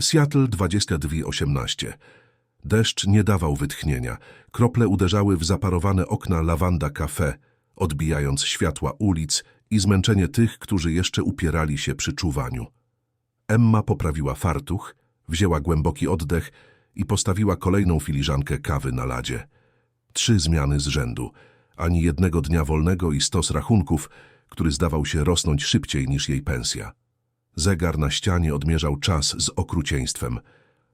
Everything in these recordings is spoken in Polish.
Seattle 22.18. Deszcz nie dawał wytchnienia. Krople uderzały w zaparowane okna Lawanda Cafe, odbijając światła ulic i zmęczenie tych, którzy jeszcze upierali się przy czuwaniu. Emma poprawiła fartuch, wzięła głęboki oddech i postawiła kolejną filiżankę kawy na ladzie. Trzy zmiany z rzędu, ani jednego dnia wolnego i stos rachunków, który zdawał się rosnąć szybciej niż jej pensja. Zegar na ścianie odmierzał czas z okrucieństwem.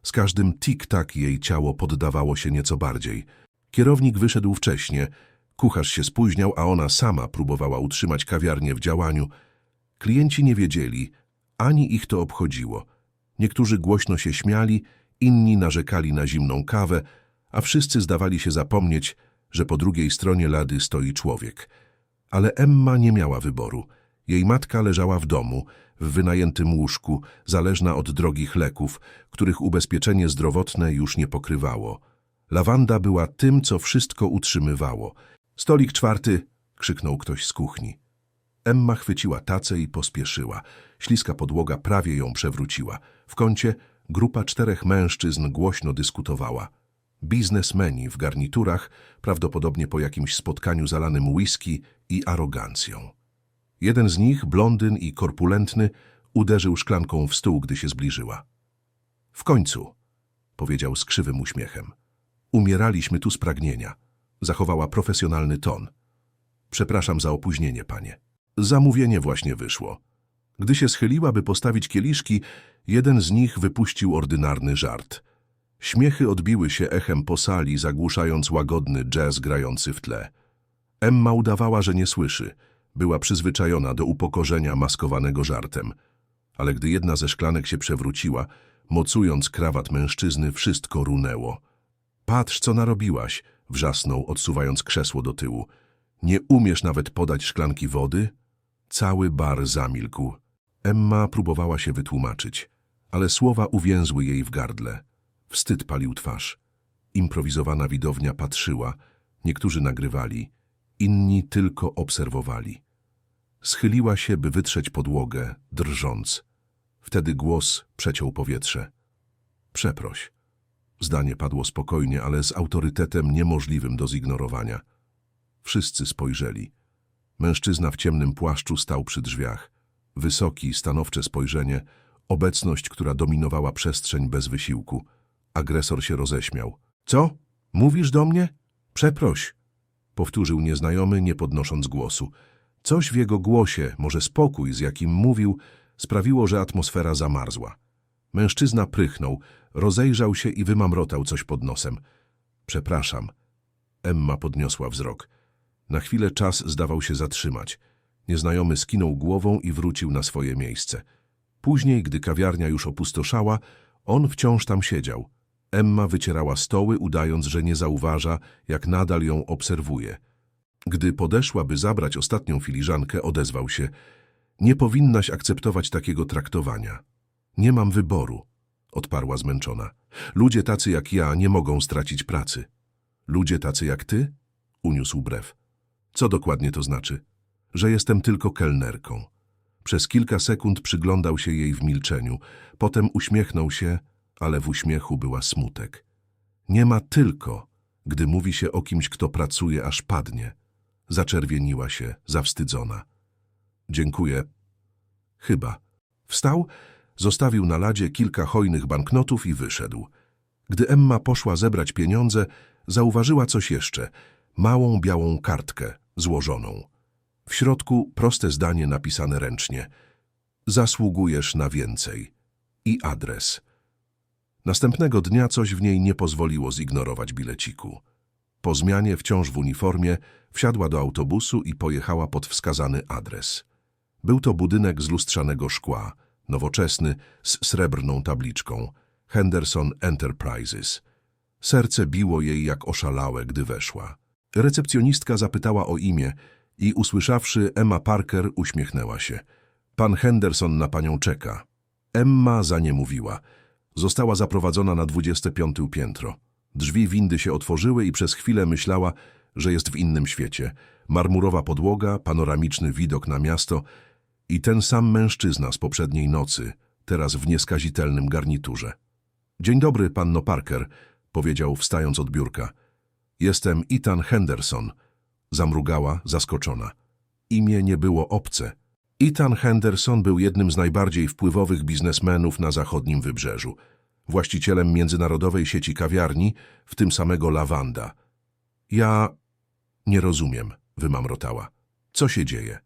Z każdym tik-tak jej ciało poddawało się nieco bardziej. Kierownik wyszedł wcześnie, kucharz się spóźniał, a ona sama próbowała utrzymać kawiarnię w działaniu. Klienci nie wiedzieli, ani ich to obchodziło. Niektórzy głośno się śmiali, inni narzekali na zimną kawę, a wszyscy zdawali się zapomnieć, że po drugiej stronie lady stoi człowiek. Ale Emma nie miała wyboru. Jej matka leżała w domu, w wynajętym łóżku, zależna od drogich leków, których ubezpieczenie zdrowotne już nie pokrywało. Lawanda była tym, co wszystko utrzymywało. Stolik czwarty! krzyknął ktoś z kuchni. Emma chwyciła tacę i pospieszyła. Śliska podłoga prawie ją przewróciła. W kącie grupa czterech mężczyzn głośno dyskutowała. Biznesmeni w garniturach, prawdopodobnie po jakimś spotkaniu zalanym whisky i arogancją. Jeden z nich, blondyn i korpulentny, uderzył szklanką w stół, gdy się zbliżyła. W końcu, powiedział z krzywym uśmiechem. Umieraliśmy tu z pragnienia. Zachowała profesjonalny ton. Przepraszam za opóźnienie, panie. Zamówienie właśnie wyszło. Gdy się schyliła, by postawić kieliszki, jeden z nich wypuścił ordynarny żart. Śmiechy odbiły się echem po sali, zagłuszając łagodny jazz grający w tle. Emma udawała, że nie słyszy. Była przyzwyczajona do upokorzenia maskowanego żartem. Ale gdy jedna ze szklanek się przewróciła, mocując krawat mężczyzny, wszystko runęło. Patrz, co narobiłaś, wrzasnął, odsuwając krzesło do tyłu. Nie umiesz nawet podać szklanki wody? Cały bar zamilkł. Emma próbowała się wytłumaczyć, ale słowa uwięzły jej w gardle. Wstyd palił twarz. Improwizowana widownia patrzyła, niektórzy nagrywali, inni tylko obserwowali. Schyliła się, by wytrzeć podłogę, drżąc. Wtedy głos przeciął powietrze. Przeproś. Zdanie padło spokojnie, ale z autorytetem niemożliwym do zignorowania. Wszyscy spojrzeli. Mężczyzna w ciemnym płaszczu stał przy drzwiach. Wysoki, stanowcze spojrzenie, obecność, która dominowała przestrzeń bez wysiłku. Agresor się roześmiał. Co? Mówisz do mnie? Przeproś, powtórzył nieznajomy, nie podnosząc głosu. Coś w jego głosie, może spokój, z jakim mówił, sprawiło, że atmosfera zamarzła. Mężczyzna prychnął, rozejrzał się i wymamrotał coś pod nosem. Przepraszam. Emma podniosła wzrok. Na chwilę czas zdawał się zatrzymać. Nieznajomy skinął głową i wrócił na swoje miejsce. Później, gdy kawiarnia już opustoszała, on wciąż tam siedział. Emma wycierała stoły, udając, że nie zauważa, jak nadal ją obserwuje. Gdy podeszła, by zabrać ostatnią filiżankę, odezwał się. Nie powinnaś akceptować takiego traktowania. Nie mam wyboru, odparła zmęczona. Ludzie tacy jak ja nie mogą stracić pracy. Ludzie tacy jak ty? Uniósł brew. Co dokładnie to znaczy? Że jestem tylko kelnerką. Przez kilka sekund przyglądał się jej w milczeniu. Potem uśmiechnął się, ale w uśmiechu była smutek. Nie ma tylko, gdy mówi się o kimś, kto pracuje, aż padnie. Zaczerwieniła się, zawstydzona. Dziękuję. Chyba. Wstał, zostawił na ladzie kilka hojnych banknotów i wyszedł. Gdy Emma poszła zebrać pieniądze, zauważyła coś jeszcze. Małą białą kartkę, złożoną. W środku proste zdanie napisane ręcznie. Zasługujesz na więcej. I adres. Następnego dnia coś w niej nie pozwoliło zignorować bileciku. Po zmianie, wciąż w uniformie, wsiadła do autobusu i pojechała pod wskazany adres. Był to budynek z lustrzanego szkła, nowoczesny, z srebrną tabliczką. Henderson Enterprises. Serce biło jej jak oszalałe, gdy weszła. Recepcjonistka zapytała o imię i usłyszawszy Emma Parker, uśmiechnęła się. Pan Henderson na panią czeka. Emma za nie mówiła. Została zaprowadzona na 25 piętro. Drzwi windy się otworzyły i przez chwilę myślała, że jest w innym świecie. Marmurowa podłoga, panoramiczny widok na miasto i ten sam mężczyzna z poprzedniej nocy, teraz w nieskazitelnym garniturze. Dzień dobry, panno Parker, powiedział wstając od biurka. Jestem Ethan Henderson. Zamrugała, zaskoczona. Imię nie było obce. Ethan Henderson był jednym z najbardziej wpływowych biznesmenów na zachodnim wybrzeżu. Właścicielem międzynarodowej sieci kawiarni, w tym samego Lawanda. Ja nie rozumiem, wymamrotała. Co się dzieje?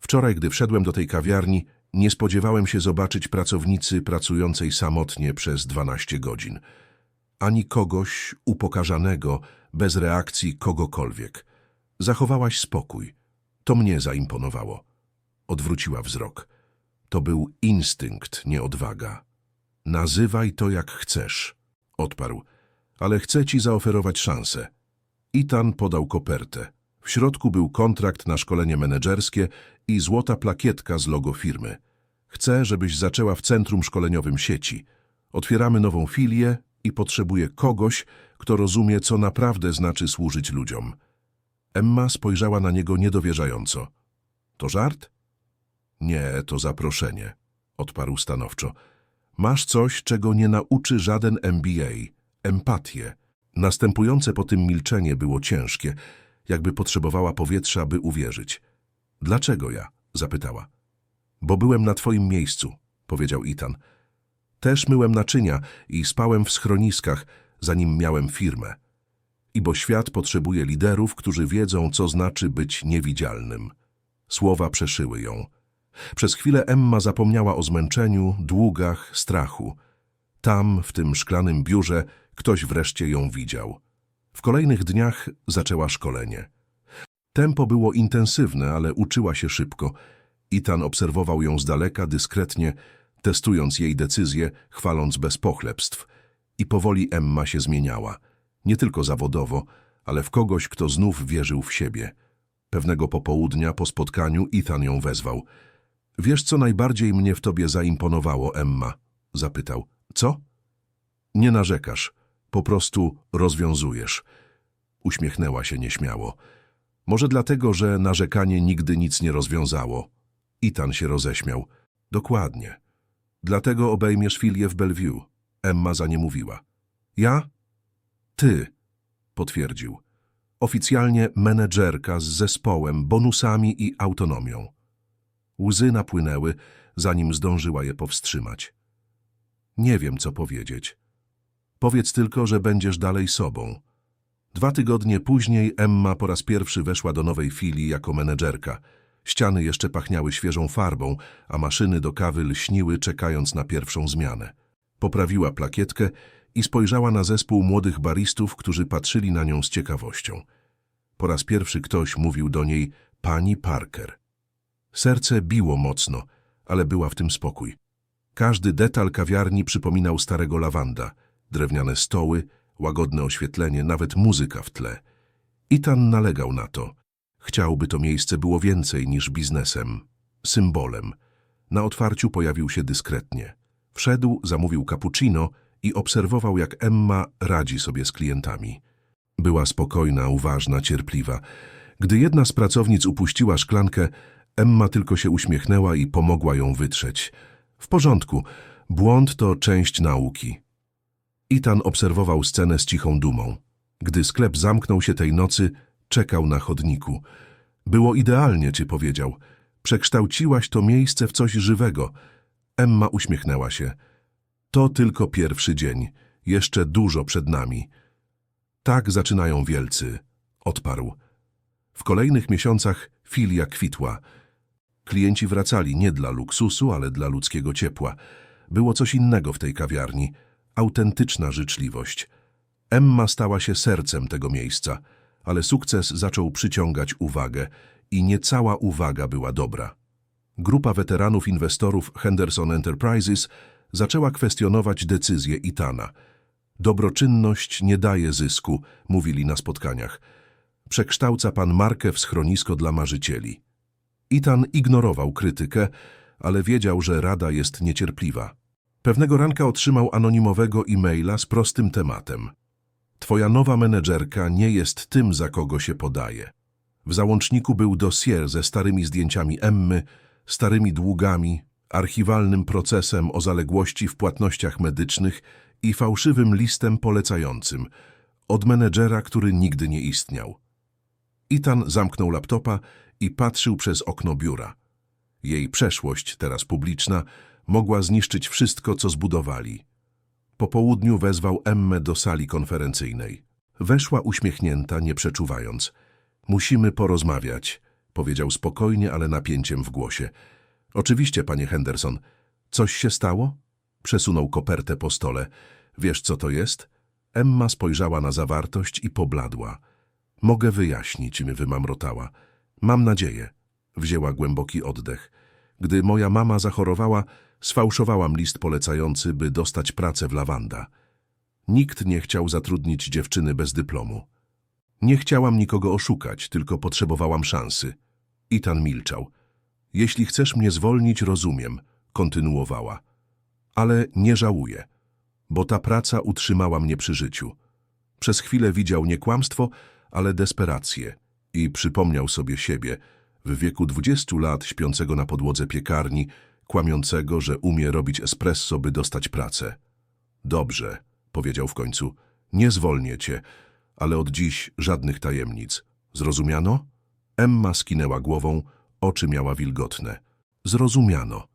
Wczoraj, gdy wszedłem do tej kawiarni, nie spodziewałem się zobaczyć pracownicy pracującej samotnie przez 12 godzin. Ani kogoś upokarzanego, bez reakcji kogokolwiek. Zachowałaś spokój. To mnie zaimponowało. Odwróciła wzrok. To był instynkt, nie odwaga. Nazywaj to jak chcesz, odparł, ale chcę ci zaoferować szansę. Itan podał kopertę. W środku był kontrakt na szkolenie menedżerskie i złota plakietka z logo firmy. Chcę, żebyś zaczęła w centrum szkoleniowym sieci. Otwieramy nową filię i potrzebuję kogoś, kto rozumie, co naprawdę znaczy służyć ludziom. Emma spojrzała na niego niedowierzająco. To żart? Nie, to zaproszenie, odparł stanowczo. Masz coś, czego nie nauczy żaden MBA. Empatię. Następujące po tym milczenie było ciężkie, jakby potrzebowała powietrza, by uwierzyć. Dlaczego ja? zapytała. Bo byłem na twoim miejscu, powiedział Itan. Też myłem naczynia i spałem w schroniskach, zanim miałem firmę. I bo świat potrzebuje liderów, którzy wiedzą, co znaczy być niewidzialnym. Słowa przeszyły ją. Przez chwilę Emma zapomniała o zmęczeniu, długach, strachu. Tam, w tym szklanym biurze, ktoś wreszcie ją widział. W kolejnych dniach zaczęła szkolenie. Tempo było intensywne, ale uczyła się szybko. Itan obserwował ją z daleka, dyskretnie, testując jej decyzje, chwaląc bez pochlebstw. I powoli Emma się zmieniała. Nie tylko zawodowo, ale w kogoś, kto znów wierzył w siebie. Pewnego popołudnia po spotkaniu Ethan ją wezwał. Wiesz, co najbardziej mnie w tobie zaimponowało, Emma? Zapytał. Co? Nie narzekasz. Po prostu rozwiązujesz. Uśmiechnęła się nieśmiało. Może dlatego, że narzekanie nigdy nic nie rozwiązało. Itan się roześmiał. Dokładnie. Dlatego obejmiesz filię w Bellevue. Emma za nie mówiła. Ja? Ty, potwierdził. Oficjalnie menedżerka z zespołem, bonusami i autonomią. Łzy napłynęły, zanim zdążyła je powstrzymać. Nie wiem, co powiedzieć. Powiedz tylko, że będziesz dalej sobą. Dwa tygodnie później Emma po raz pierwszy weszła do nowej filii jako menedżerka. Ściany jeszcze pachniały świeżą farbą, a maszyny do kawy lśniły, czekając na pierwszą zmianę. Poprawiła plakietkę i spojrzała na zespół młodych baristów, którzy patrzyli na nią z ciekawością. Po raz pierwszy ktoś mówił do niej pani Parker. Serce biło mocno, ale była w tym spokój. Każdy detal kawiarni przypominał starego lawanda. Drewniane stoły, łagodne oświetlenie, nawet muzyka w tle. Itan nalegał na to. Chciałby to miejsce było więcej niż biznesem, symbolem. Na otwarciu pojawił się dyskretnie. Wszedł, zamówił cappuccino i obserwował, jak Emma radzi sobie z klientami. Była spokojna, uważna, cierpliwa. Gdy jedna z pracownic upuściła szklankę, Emma tylko się uśmiechnęła i pomogła ją wytrzeć. W porządku, błąd to część nauki. Itan obserwował scenę z cichą dumą. Gdy sklep zamknął się tej nocy, czekał na chodniku. Było idealnie, ci powiedział. Przekształciłaś to miejsce w coś żywego. Emma uśmiechnęła się. To tylko pierwszy dzień. Jeszcze dużo przed nami. Tak zaczynają wielcy, odparł. W kolejnych miesiącach filia kwitła. Klienci wracali nie dla luksusu, ale dla ludzkiego ciepła. Było coś innego w tej kawiarni. Autentyczna życzliwość. Emma stała się sercem tego miejsca, ale sukces zaczął przyciągać uwagę i nie cała uwaga była dobra. Grupa weteranów inwestorów Henderson Enterprises zaczęła kwestionować decyzję Itana. Dobroczynność nie daje zysku, mówili na spotkaniach. Przekształca pan markę w schronisko dla marzycieli. Itan ignorował krytykę, ale wiedział, że rada jest niecierpliwa. Pewnego ranka otrzymał anonimowego e-maila z prostym tematem. Twoja nowa menedżerka nie jest tym, za kogo się podaje. W załączniku był dossier ze starymi zdjęciami Emmy, starymi długami, archiwalnym procesem o zaległości w płatnościach medycznych i fałszywym listem polecającym od menedżera, który nigdy nie istniał. Itan zamknął laptopa i patrzył przez okno biura. Jej przeszłość, teraz publiczna, mogła zniszczyć wszystko, co zbudowali. Po południu wezwał Emmę do sali konferencyjnej. Weszła uśmiechnięta, nie przeczuwając. Musimy porozmawiać, powiedział spokojnie, ale napięciem w głosie. Oczywiście, panie Henderson. Coś się stało? Przesunął kopertę po stole. Wiesz, co to jest? Emma spojrzała na zawartość i pobladła. Mogę wyjaśnić, mi wymamrotała. Mam nadzieję. Wzięła głęboki oddech. Gdy moja mama zachorowała, sfałszowałam list polecający, by dostać pracę w Lawanda. Nikt nie chciał zatrudnić dziewczyny bez dyplomu. Nie chciałam nikogo oszukać, tylko potrzebowałam szansy. Itan milczał. Jeśli chcesz mnie zwolnić, rozumiem, kontynuowała. Ale nie żałuję, bo ta praca utrzymała mnie przy życiu. Przez chwilę widział nie kłamstwo, ale desperację i przypomniał sobie siebie, w wieku dwudziestu lat śpiącego na podłodze piekarni, kłamiącego, że umie robić espresso, by dostać pracę. Dobrze, powiedział w końcu, nie zwolnię cię, ale od dziś żadnych tajemnic. Zrozumiano? Emma skinęła głową, oczy miała wilgotne. Zrozumiano.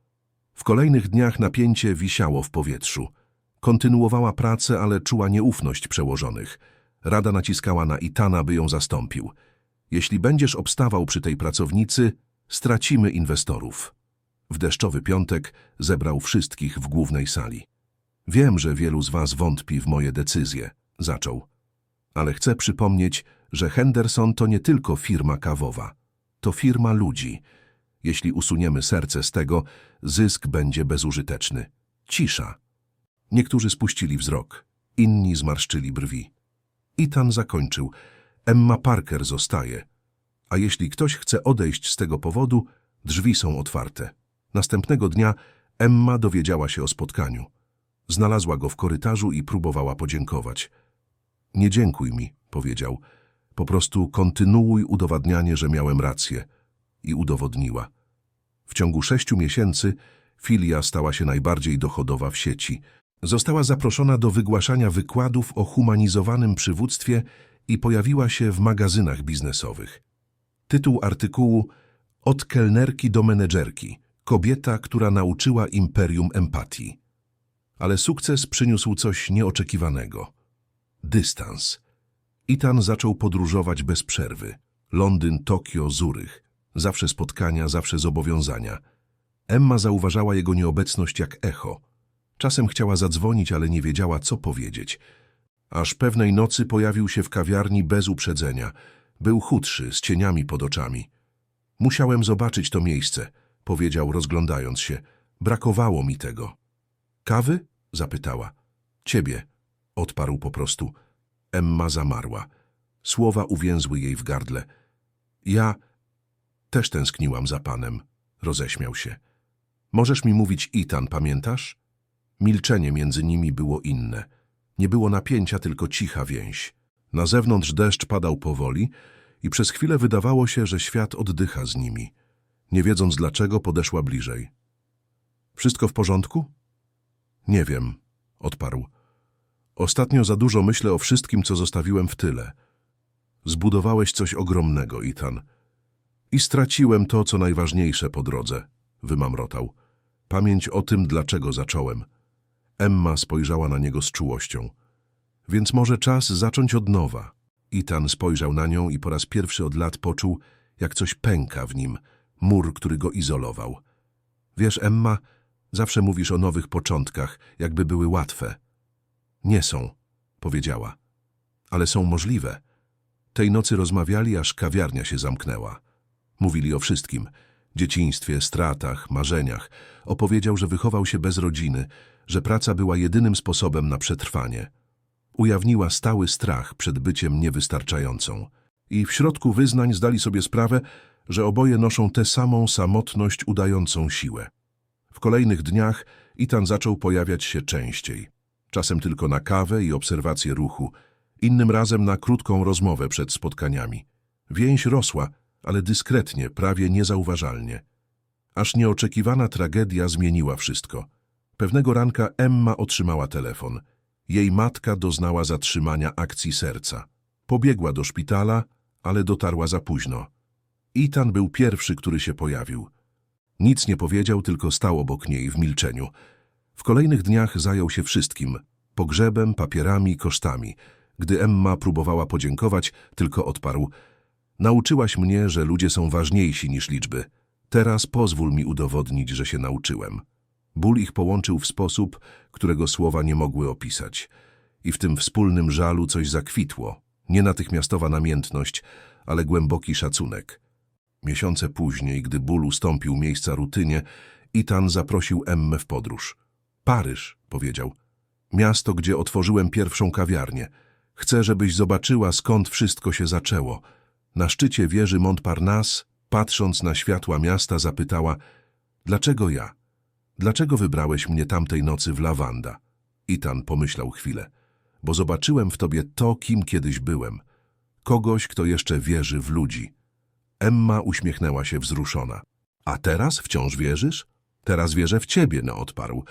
W kolejnych dniach napięcie wisiało w powietrzu. Kontynuowała pracę, ale czuła nieufność przełożonych. Rada naciskała na Itana, by ją zastąpił. Jeśli będziesz obstawał przy tej pracownicy, stracimy inwestorów. W deszczowy piątek zebrał wszystkich w głównej sali. Wiem, że wielu z was wątpi w moje decyzje, zaczął. Ale chcę przypomnieć, że Henderson to nie tylko firma kawowa. To firma ludzi. Jeśli usuniemy serce z tego, zysk będzie bezużyteczny. Cisza. Niektórzy spuścili wzrok, inni zmarszczyli brwi. Itan zakończył. Emma Parker zostaje. A jeśli ktoś chce odejść z tego powodu, drzwi są otwarte. Następnego dnia Emma dowiedziała się o spotkaniu. Znalazła go w korytarzu i próbowała podziękować. Nie dziękuj mi, powiedział. Po prostu kontynuuj udowadnianie, że miałem rację. I udowodniła. W ciągu sześciu miesięcy filia stała się najbardziej dochodowa w sieci. Została zaproszona do wygłaszania wykładów o humanizowanym przywództwie i pojawiła się w magazynach biznesowych. Tytuł artykułu Od kelnerki do menedżerki. Kobieta, która nauczyła imperium empatii. Ale sukces przyniósł coś nieoczekiwanego. Dystans. Itan zaczął podróżować bez przerwy. Londyn, Tokio, Zurych. Zawsze spotkania, zawsze zobowiązania. Emma zauważała jego nieobecność jak echo. Czasem chciała zadzwonić, ale nie wiedziała, co powiedzieć. Aż pewnej nocy pojawił się w kawiarni bez uprzedzenia. Był chudszy, z cieniami pod oczami. Musiałem zobaczyć to miejsce, powiedział, rozglądając się. Brakowało mi tego. Kawy? zapytała. Ciebie, odparł po prostu. Emma zamarła. Słowa uwięzły jej w gardle. Ja też tęskniłam za panem, roześmiał się. Możesz mi mówić Itan, pamiętasz? Milczenie między nimi było inne. Nie było napięcia, tylko cicha więź. Na zewnątrz deszcz padał powoli i przez chwilę wydawało się, że świat oddycha z nimi. Nie wiedząc dlaczego, podeszła bliżej. Wszystko w porządku? Nie wiem, odparł. Ostatnio za dużo myślę o wszystkim, co zostawiłem w tyle. Zbudowałeś coś ogromnego, Itan. I straciłem to, co najważniejsze po drodze, wymamrotał. Pamięć o tym, dlaczego zacząłem. Emma spojrzała na niego z czułością. Więc może czas zacząć od nowa. Itan spojrzał na nią i po raz pierwszy od lat poczuł, jak coś pęka w nim, mur, który go izolował. Wiesz, Emma, zawsze mówisz o nowych początkach, jakby były łatwe. Nie są, powiedziała. Ale są możliwe. Tej nocy rozmawiali, aż kawiarnia się zamknęła. Mówili o wszystkim. Dzieciństwie, stratach, marzeniach. Opowiedział, że wychował się bez rodziny, że praca była jedynym sposobem na przetrwanie. Ujawniła stały strach przed byciem niewystarczającą. I w środku wyznań zdali sobie sprawę, że oboje noszą tę samą samotność udającą siłę. W kolejnych dniach Itan zaczął pojawiać się częściej. Czasem tylko na kawę i obserwację ruchu, innym razem na krótką rozmowę przed spotkaniami. Więź rosła, ale dyskretnie, prawie niezauważalnie. Aż nieoczekiwana tragedia zmieniła wszystko. Pewnego ranka Emma otrzymała telefon. Jej matka doznała zatrzymania akcji serca. Pobiegła do szpitala, ale dotarła za późno. Ethan był pierwszy, który się pojawił. Nic nie powiedział, tylko stał obok niej w milczeniu. W kolejnych dniach zajął się wszystkim. Pogrzebem, papierami, kosztami. Gdy Emma próbowała podziękować, tylko odparł. Nauczyłaś mnie, że ludzie są ważniejsi niż liczby. Teraz pozwól mi udowodnić, że się nauczyłem. Ból ich połączył w sposób, którego słowa nie mogły opisać. I w tym wspólnym żalu coś zakwitło. Nie natychmiastowa namiętność, ale głęboki szacunek. Miesiące później, gdy ból ustąpił miejsca rutynie, Itan zaprosił Emmę w podróż. Paryż, powiedział. Miasto, gdzie otworzyłem pierwszą kawiarnię. Chcę, żebyś zobaczyła, skąd wszystko się zaczęło. Na szczycie wieży Montparnasse, patrząc na światła miasta, zapytała, dlaczego ja? Dlaczego wybrałeś mnie tamtej nocy w lawanda? Itan pomyślał chwilę, bo zobaczyłem w tobie to, kim kiedyś byłem. Kogoś, kto jeszcze wierzy w ludzi. Emma uśmiechnęła się wzruszona. A teraz wciąż wierzysz? Teraz wierzę w ciebie, no odparł.